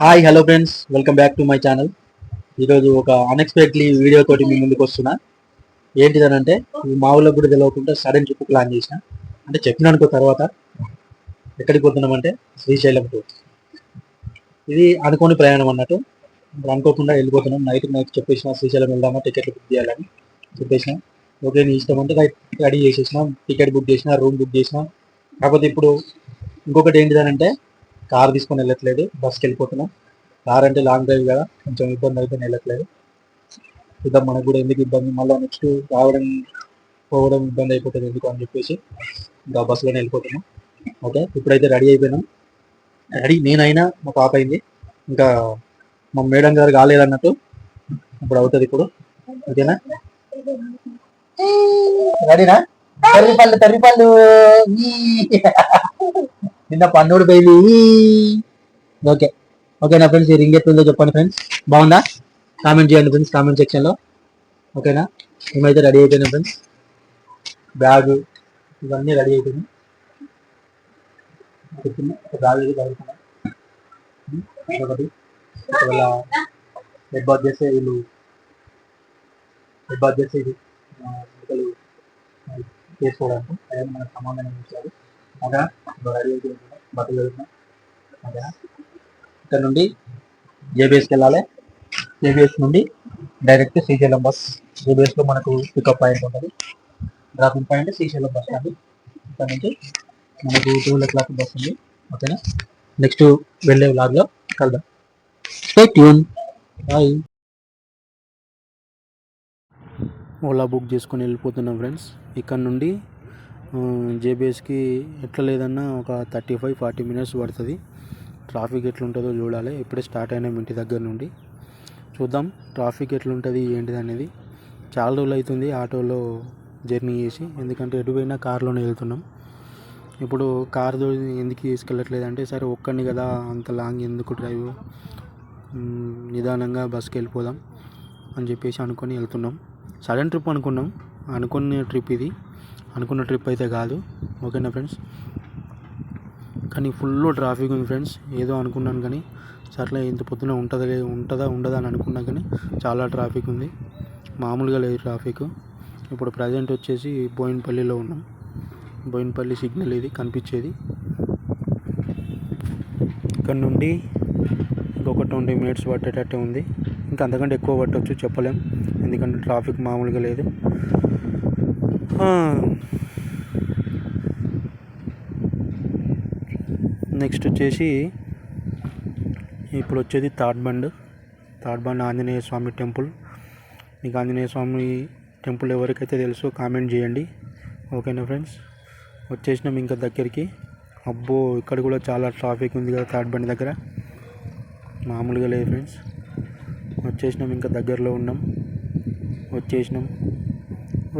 Hi hello friends welcome back to my channel ఈరోజు ఒక అన్ఎక్స్పెక్ట్లీ video తోటి మీ ముందుకు వస్తున్నా. ఏంటిదనంటే మా ఊళ్ళో కూడా తెలియకుండా సడన్ ట్రిప్ ప్లాన్ చేసిన. అంటే చెప్పిన అనుకో తర్వాత ఎక్కడికి పోతున్నామంటే శ్రీశైలం టూర్ ఇది అనుకోని ప్రయాణం అన్నట్టు. అనుకోకుండా వెళ్ళిపోతున్నాం. నైట్ నైట్ చెప్పేసిన శ్రీశైలం వెళ్దామా టికెట్లు బుక్ చేయాలని చెప్పేసిన. ఓకే నీ ఇష్టం అంటే రెడీ చేసేసినాం. టికెట్ బుక్ చేసిన రూమ్ బుక్ చేసినాం. కాకపోతే ఇప్పుడు ఇంకొకటి ఏంటిదనంటే కార్ తీసుకొని వెళ్ళట్లేదు బస్కి వెళ్ళిపోతున్నాం. కార్ అంటే లాంగ్ డ్రైవ్ కదా కొంచెం ఇబ్బంది అయితే వెళ్ళట్లేదు. ఇద్దాం మనకు కూడా ఎందుకు ఇబ్బంది మళ్ళీ నెక్స్ట్ రావడం పోవడం ఇబ్బంది అయిపోతుంది ఎందుకు అని చెప్పేసి ఇంకా బస్సులోనే వెళ్ళిపోతున్నాం. ఓకే ఇప్పుడైతే రెడీ అయిపోయినాం. రెడీ నేనైనా మా పాప అయింది. ఇంకా మా మేడం గారు కాలేదన్నట్టు ఇప్పుడు అవుతుంది ఇప్పుడు. ఓకేనా? రెడీనా తర్రిపల్లి తర్రిపల్లు నిన్న పన్నూరు బేబీ ఓకే. ఓకేనా ఫ్రెండ్స్ ఈ రింగ్ ఎట్లుందో చెప్పండి ఫ్రెండ్స్. బాగుందా? కామెంట్ చేయండి ఫ్రెండ్స్ కామెంట్ సెక్షన్లో ఓకేనా? మేమైతే రెడీ అయిపోయినాం ఫ్రెండ్స్. బ్యాగ్ ఇవన్నీ రెడీ అయిపోయినాయి. బ్యాగ్ ఇది ఒకటి. ఒకవేళ హెడ్ బాత్ చేస్తే వీళ్ళు హెడ్ బాత్ చేస్తే ఇది చేసుకోవడానికి. అదే సమాధానం ఇచ్చారు ఓకే రెడీ బట్టలు ఇక్కడ నుండి జేబీఎస్కి వెళ్ళాలి. జేబీఎస్ నుండి డైరెక్ట్ శ్రీశైలం బస్. జేబీఎస్లో మనకు పికప్ పాయింట్ ఉంటుంది. Dropping point Srisailam bus stand ఇక్కడ నుంచి మనకు టూ క్లాక్ బస్ ఉంది. ఓకేనా నెక్స్ట్ వెళ్ళే వ్లాగ్లో కలుద్దాం. Stay tune bye Ola book చేసుకొని వెళ్ళిపోతున్నాం ఫ్రెండ్స్. ఇక్కడ నుండి జేబీఎస్కి ఎట్లా లేదన్నా ఒక థర్టీ ఫైవ్ ఫార్టీ మినిట్స్ పడుతుంది. ట్రాఫిక్ ఎట్లుంటుందో చూడాలి. ఇప్పుడే స్టార్ట్ అయినాం ఇంటి దగ్గర నుండి. చూద్దాం ట్రాఫిక్ ఎట్లుంటుంది ఏంటిది అనేది. చాలా రోజులు అవుతుంది ఆటోలో జర్నీ చేసి. ఎందుకంటే ఎటు పోయినా కారులోనే వెళ్తున్నాం. ఇప్పుడు కార్ ఎందుకు తీసుకెళ్ళట్లేదు అంటే సరే ఒక్కడిని కదా అంత లాంగ్ ఎందుకు డ్రైవ్? నిదానంగా బస్కి వెళ్ళిపోదాం అని చెప్పేసి అనుకొని వెళ్తున్నాం. సడన్ ట్రిప్ అనుకున్నాం. అనుకున్న ట్రిప్ ఇది. అనుకున్న ట్రిప్ అయితే కాదు. ఓకేనా ఫ్రెండ్స్ కానీ ఫుల్ ట్రాఫిక్ ఉంది ఫ్రెండ్స్ ఏదో అనుకున్నాను కానీ సర్లే ఇంత పొద్దున ఉంటుందా ఉంటుందా ఉండదా అని అనుకున్నా కానీ చాలా ట్రాఫిక్ ఉంది. మామూలుగా లేదు ట్రాఫిక్ ఇప్పుడు ప్రజెంట్ వచ్చేసి బోయినపల్లిలో ఉన్నాం. బోయినపల్లి సిగ్నల్ ఇది కనిపించేది. ఇక్కడ నుండి ఇంకొక ట్వంటీ మినిట్స్ పట్టేటట్టే ఉంది. ఇంకా అంతకంటే ఎక్కువ పట్టవచ్చు చెప్పలేం. ఎందుకంటే ట్రాఫిక్ మామూలుగా లేదు. నెక్స్ట్ వచ్చేసి ఇప్పుడు వచ్చేది third bund. Third bund Anjaneya Swamy temple. మీకు ఆంజనేయ స్వామి టెంపుల్ ఎవరికైతే తెలుసో కామెంట్ చేయండి. ఓకేనా ఫ్రెండ్స్? వచ్చేసినాం ఇంకా దగ్గరికి. అబ్బో ఇక్కడ కూడా చాలా ట్రాఫిక్ ఉంది కదా థర్డ్ బండ్ దగ్గర. మామూలుగా లేదు ఫ్రెండ్స్. వచ్చేసినాం ఇంకా దగ్గరలో ఉన్నాం. వచ్చేసినాం.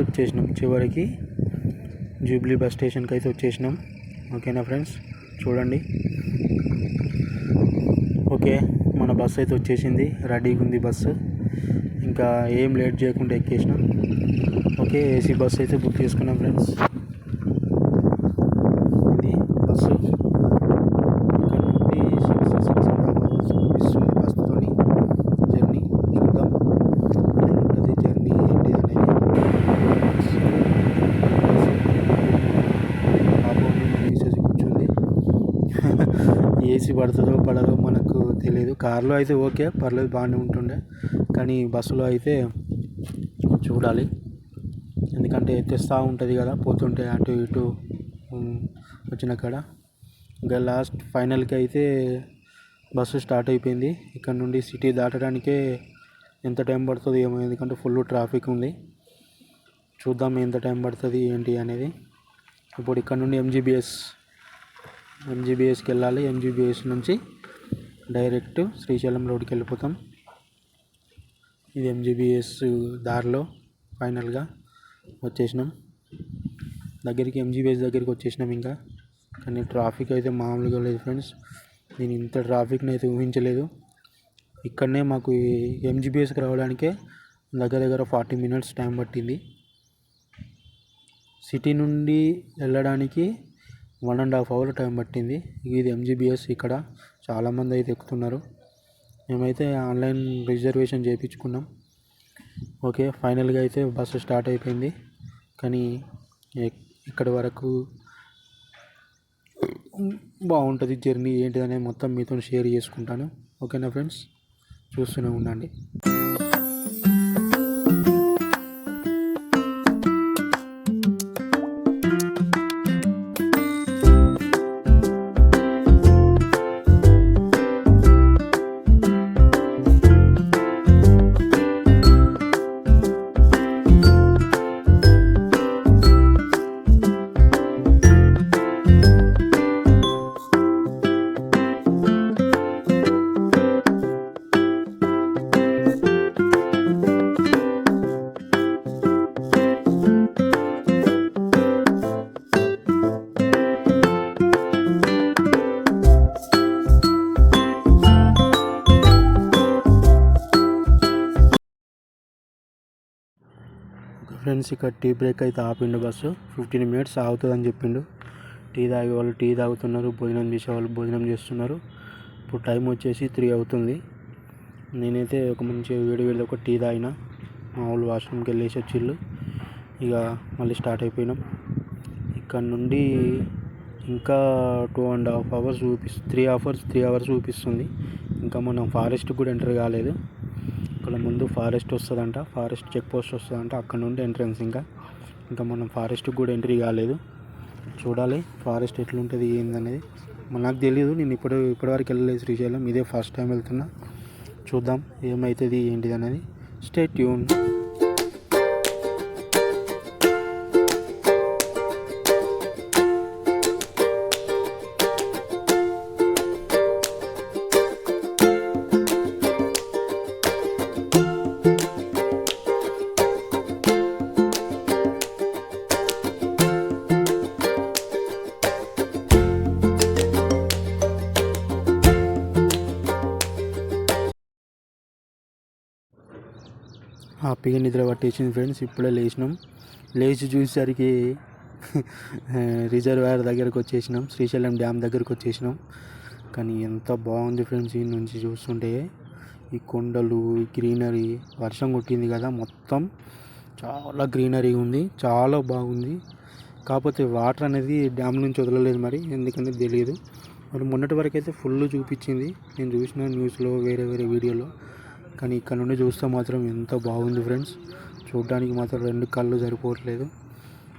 వచ్చేసినాం చివరికి జూబ్లీ బస్ స్టేషన్కి అయితే వచ్చేసినాం. ఓకేనా ఫ్రెండ్స్? చూడండి. ఓకే మన బస్సు అయితే వచ్చేసింది. రెడీగా ఉంది బస్సు. ఇంకా ఏం లేట్ చేయకుండా ఎక్కేసినాం. ఓకే ఏసీ బస్సు అయితే బుక్ చేసుకున్నాం ఫ్రెండ్స్ ఇది బస్సు ఇక్కడ నుండి six six and half hours చూపిస్తుంది బస్సుతోని జర్నీ చూద్దాం ఎట్లుంటుంది జర్నీ ఏంటి అనేది పాపం తీసేసి కూర్చుంది ఏసీ పడుతుందో పడదో మనకు తెలియదు కార్లో అయితే ఓకే పర్లేదు బాగానే ఉంటుండే. కానీ బస్సులో అయితే చూడాలి. ఎందుకంటే తెస్తూ ఉంటుంది కదా పోతుంటే అటు ఇటు వచ్చిన కాడ. ఇంకా లాస్ట్ ఫైనల్కి అయితే బస్సు స్టార్ట్ అయిపోయింది. ఇక్కడ నుండి సిటీ దాటడానికే ఎంత టైం పడుతుంది ఏమో ఎందుకంటే ఫుల్ ట్రాఫిక్ ఉంది. చూద్దాం ఎంత టైం పడుతుంది ఏంటి అనేది. ఇప్పుడు ఇక్కడ నుండి ఎంజీబీఎస్ ఎంజీబీఎస్కి వెళ్ళాలి ఎంజీబీఎస్ నుంచి డైరెక్ట్ శ్రీశైలం రోడ్కి వెళ్ళిపోతాం. ఇది ఎంజీబీఎస్ దారిలో ఫైనల్గా వచ్చేసినాం. దగ్గరికి ఎంజీబీఎస్ దగ్గరికి వచ్చేసినాం ఇంకా. కానీ ట్రాఫిక్ అయితే మామూలుగా లేదు ఫ్రెండ్స్. నేను ఇంత ట్రాఫిక్ని అయితే ఊహించలేదు. ఇక్కడనే మాకు ఎంజీబీఎస్కి రావడానికే దగ్గర దగ్గర ఫార్టీ మినిట్స్ టైం పట్టింది. సిటీ నుండి వెళ్ళడానికి one and half hour time పట్టింది. ఇది ఎంజీబీఎస్ ఇక్కడ చాలామంది అయితే ఎక్కుతున్నారు. మేమైతే ఆన్లైన్ రిజర్వేషన్ చేయించుకున్నాం ఓకే ఫైనల్గా అయితే బస్సు స్టార్ట్ అయిపోయింది. కానీ ఇక్కడి వరకు బాగుంటుంది జర్నీ ఏంటిదనే మొత్తం మీతో షేర్ చేసుకుంటాను. ఓకేనా ఫ్రెండ్స్? చూస్తూనే ఉండండి. ఫ్రెండ్స్ ఇక్కడ టీ బ్రేక్ అయితే ఆపిండు బస్సు. ఫిఫ్టీన్ మినిట్స్ ఆగుతుందని చెప్పిండు. టీ తాగే వాళ్ళు టీ తాగుతున్నారు భోజనం చేసే వాళ్ళు భోజనం చేస్తున్నారు. ఇప్పుడు టైం వచ్చేసి త్రీ అవుతుంది. నేనైతే ఒక మంచి వేడి వేడి ఒక టీ తాగిన మా వాళ్ళు వాష్రూమ్కి వెళ్ళేసి వచ్చిళ్ళు. ఇక మళ్ళీ స్టార్ట్ అయిపోయినాం. ఇక్కడ నుండి ఇంకా టూ అండ్ హాఫ్ అవర్స్ చూపిస్తు త్రీ అవర్స్ త్రీ అవర్స్ చూపిస్తుంది. ఇంకా మనం ఫారెస్ట్ కూడా ఎంటర్ కాలేదు. ఇక్కడ ముందు ఫారెస్ట్ వస్తుందంట. ఫారెస్ట్ చెక్ పోస్ట్ వస్తుందంట. అక్కడ నుండి ఎంట్రన్స్ ఇంకా. ఇంకా మనం ఫారెస్ట్కి కూడా ఎంట్రీ కాలేదు. చూడాలి ఫారెస్ట్ ఎట్లుంటుంది ఏందనేది. అనేది నాకు తెలియదు నేను ఇప్పుడు ఇప్పటివరకు వెళ్ళలేదు శ్రీశైలం. ఇదే ఫస్ట్ టైం వెళ్తున్నా. చూద్దాం ఏమవుతుంది ఏంటిది అనేది స్టే ట్యూన్ హ్యాపీగా నిద్ర పట్టేసింది ఫ్రెండ్స్. ఇప్పుడే లేచినాం. లేచి చూసేసరికి రిజర్వాయర్ దగ్గరకు వచ్చేసినాం. శ్రీశైలం డ్యామ్ దగ్గరకు వచ్చేసినాం. కానీ ఎంత బాగుంది ఫ్రెండ్స్ ఈ నుంచి చూస్తుంటే. ఈ కొండలు ఈ గ్రీనరీ వర్షం కొట్టింది కదా మొత్తం. చాలా గ్రీనరీ ఉంది. చాలా బాగుంది. కాకపోతే వాటర్ అనేది డ్యామ్ నుంచి వదలలేదు మరి. ఎందుకంటే తెలియదు. మరి మొన్నటి వరకు అయితే ఫుల్ చూపించింది. నేను చూసిన న్యూస్లో వేరే వేరే వీడియోలో. కానీ ఇక్కడ నుండి చూస్తే మాత్రం ఎంత బాగుంది ఫ్రెండ్స్. చూడడానికి మాత్రం రెండు కళ్ళు సరిపోవట్లేదు.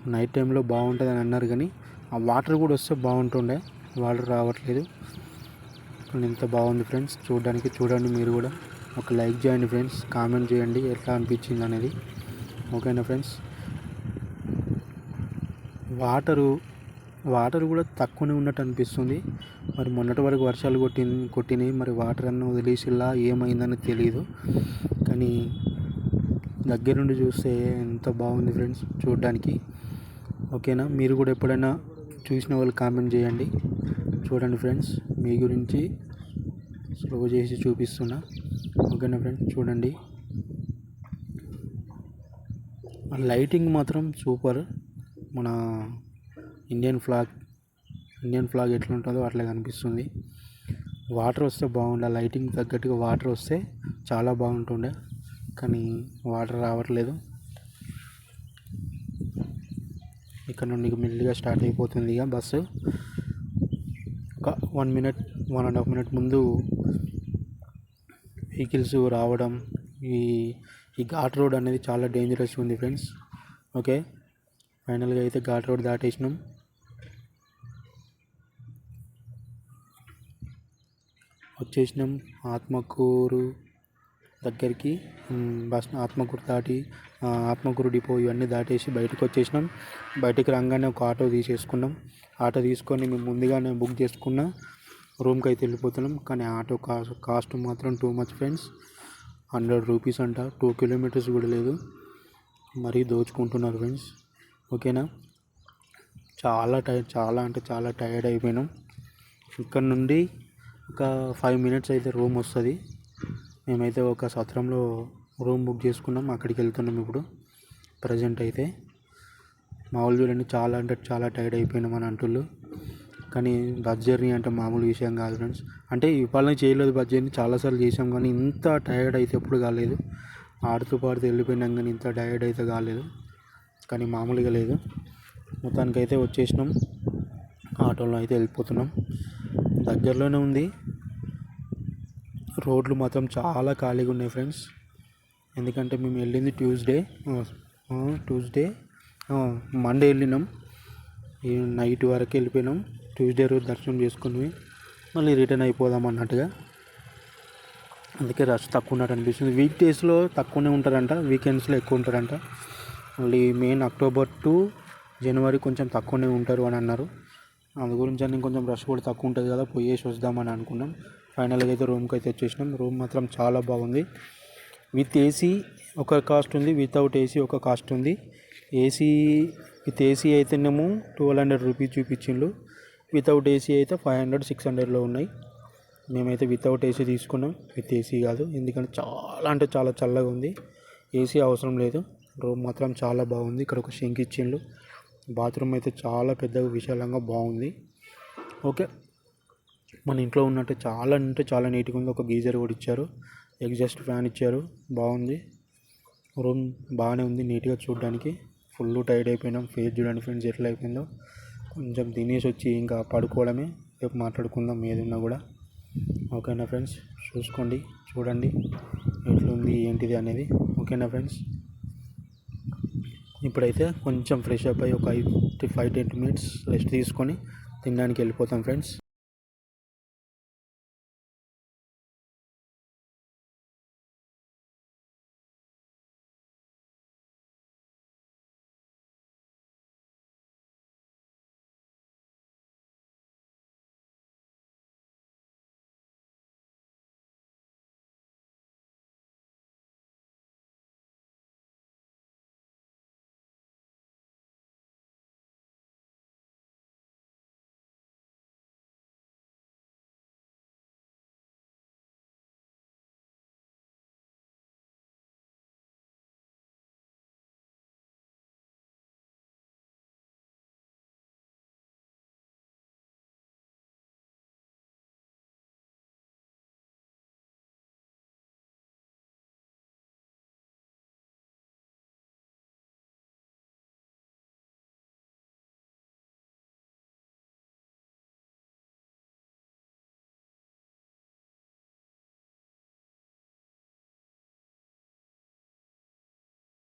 నైట్ టైంలో బాగుంటుంది అని అన్నారు కానీ ఆ వాటర్ కూడా వస్తే బాగుంటుండే. వాటర్ రావట్లేదు. కానీ ఎంత బాగుంది ఫ్రెండ్స్. చూడడానికి చూడండి మీరు కూడా. ఒక లైక్ చేయండి ఫ్రెండ్స్. కామెంట్ చేయండి. ఎట్లా అనిపించింది అనేది. ఓకేనా ఫ్రెండ్స్? వాటరు వాటర్ కూడా తక్కువనే ఉన్నట్టు అనిపిస్తుంది. మరి మొన్నటి వరకు వర్షాలు కొట్టి కొట్టినాయి. మరి వాటర్ అన్న వదిలేసిలా ఏమైందని తెలియదు కానీ దగ్గర నుండి చూస్తే ఎంత బాగుంది ఫ్రెండ్స్ చూడడానికి. ఓకేనా? మీరు కూడా ఎప్పుడైనా చూసిన వాళ్ళు కామెంట్ చేయండి. చూడండి ఫ్రెండ్స్ మీ గురించి స్లో చేసి చూపిస్తున్నా. ఓకేనా ఫ్రెండ్స్? చూడండి. లైటింగ్ మాత్రం సూపర్. మన ఇండియన్ ఫ్లాగ్ ఇండియన్ ఫ్లాగ్ ఎట్లా ఉంటుందో అట్లా కనిపిస్తుంది. వాటర్ వస్తే బాగుండే లైటింగ్ తగ్గట్టుగా వాటర్ వస్తే చాలా బాగుంటుండే కానీ వాటర్ రావట్లేదు. ఇక్కడ నుండి మెల్లిగా స్టార్ట్ అయిపోతుంది ఇక బస్సు. ఒక one minute one and half minute ముందు వెహికల్స్ రావడం ఈ ఈ ఘాట్ రోడ్ అనేది చాలా డేంజరస్ ఉంది ఫ్రెండ్స్. ఓకే ఫైనల్గా అయితే ఘాట్ రోడ్ దాటేసినాం. వచ్చేసినాం. ఆత్మకూరు దగ్గరికి బస్ ఆత్మకూరు దాటి ఆత్మకూరు డిపో ఇవన్నీ దాటేసి బయటకు వచ్చేసినాం. బయటకు రాగానే ఒక ఆటో తీసేసుకున్నాం. ఆటో తీసుకొని మేము ముందుగానే బుక్ చేసుకున్న రూమ్కి అయితే వెళ్ళిపోతున్నాం. కానీ ఆటో కాస్ట్ కాస్ట్ మాత్రం too much friends hundred rupees అంట. టూ కిలోమీటర్స్ కూడా లేదు. మరీ దోచుకుంటున్నారు ఫ్రెండ్స్ ఓకేనా? చాలా టై చాలా అంటే చాలా టైర్డ్ అయిపోయినాం. ఇక్కడ నుండి ఒక ఫైవ్ మినిట్స్ అయితే రూమ్ వస్తుంది. మేమైతే ఒక సత్రంలో రూమ్ బుక్ చేసుకున్నాం. అక్కడికి వెళ్తున్నాం ఇప్పుడు ప్రజెంట్ అయితే. మామూలు చూడండి చాలా అంటే చాలా టైర్డ్ అయిపోయినాం అని అంటుళ్ళు. కానీ బస్ జర్నీ అంటే మామూలు విషయం కాదు ఫ్రెండ్స్ అంటే ఇవాళ చేయలేదు బస్ జర్నీ చాలాసార్లు చేసాం కానీ ఇంత టైర్డ్ అయితే ఎప్పుడు కాలేదు. ఆడుతూ పాడుతూ వెళ్ళిపోయినాం కానీ ఇంత టైర్డ్ అయితే కాలేదు. కానీ మామూలుగా లేదు. మొత్తానికి అయితే వచ్చేసినాం. ఆటోలో అయితే వెళ్ళిపోతున్నాం. దగ్గరలోనే ఉంది. రోడ్లు మాత్రం చాలా ఖాళీగా ఉన్నాయి ఫ్రెండ్స్. ఎందుకంటే మేము వెళ్ళింది ట్యూస్డే ట్యూస్డే మండే వెళ్ళినాం. నైట్ వరకు వెళ్ళిపోయినాం. ట్యూస్డే రోజు దర్శనం చేసుకుని మళ్ళీ రిటర్న్ అయిపోదాం అన్నట్టుగా. అందుకే రష్ తక్కువ ఉన్నట్టు అనిపిస్తుంది. వీక్ డేస్లో తక్కువనే ఉంటారంట వీకెండ్స్లో ఎక్కువ ఉంటారంట. మళ్ళీ మెయిన్ అక్టోబర్ టు జనవరి కొంచెం తక్కువనే ఉంటారు అని అన్నారు. అందు గురించి అని కొంచెం రష్ కూడా తక్కువ ఉంటుంది కదా పోయేసి వద్దామని అనుకున్నాం. ఫైనల్గా అయితే రూమ్కి అయితే వచ్చేసినాం. రూమ్ మాత్రం చాలా బాగుంది. విత్ ఏసీ ఒక కాస్ట్ ఉంది వితౌట్ ఏసీ ఒక కాస్ట్ ఉంది. ఏసీ విత్ ఏసీ అయితేనేమో ట్వెల్వ్ హండ్రెడ్ రూపీస్ చూపించిండు వితౌట్ ఏసీ అయితే ఫైవ్ హండ్రెడ్ సిక్స్ హండ్రెడ్లో ఉన్నాయి. మేమైతే వితౌట్ ఏసీ తీసుకున్నాం. విత్ ఏసీ కాదు ఎందుకంటే చాలా అంటే చాలా చల్లగా ఉంది. ఏసీ అవసరం లేదు. రూమ్ మాత్రం చాలా బాగుంది. ఇక్కడ ఒక షింక్ ఇచ్చిండు బాత్రూమ్ అయితే చాలా పెద్దగా విశాలంగా బాగుంది. ఓకే. మన ఇంట్లో ఉన్నట్టు చాలా అంటే చాలా నీట్గా ఉంది. ఒక గీజర్ కూడా ఇచ్చారు. ఎగ్జాస్ట్ ఫ్యాన్ ఇచ్చారు. బాగుంది. రూమ్ బాగానే ఉంది నీట్గా చూడడానికి. ఫుల్ టైర్డ్ అయిపోయినాం. ఫేస్ చూడండి ఫ్రెండ్స్ ఎట్లా అయిపోయిందో. కొంచెం తినేసి వచ్చి ఇంకా పడుకోవడమే. రేపు మాట్లాడుకుందాం ఏదున్నా కూడా. ఓకేనా ఫ్రెండ్స్? చూసుకోండి చూడండి. ఎట్లుంది ఏంటిది అనేది. ఓకేనా ఫ్రెండ్స్? ఇప్పుడైతే కొంచెం ఫ్రెష్ అప్ అయ్యి ఒక ఐదు ఫైవ్ టెన్ మినిట్స్ రెస్ట్ తీసుకొని తినడానికి వెళ్ళిపోతాం ఫ్రెండ్స్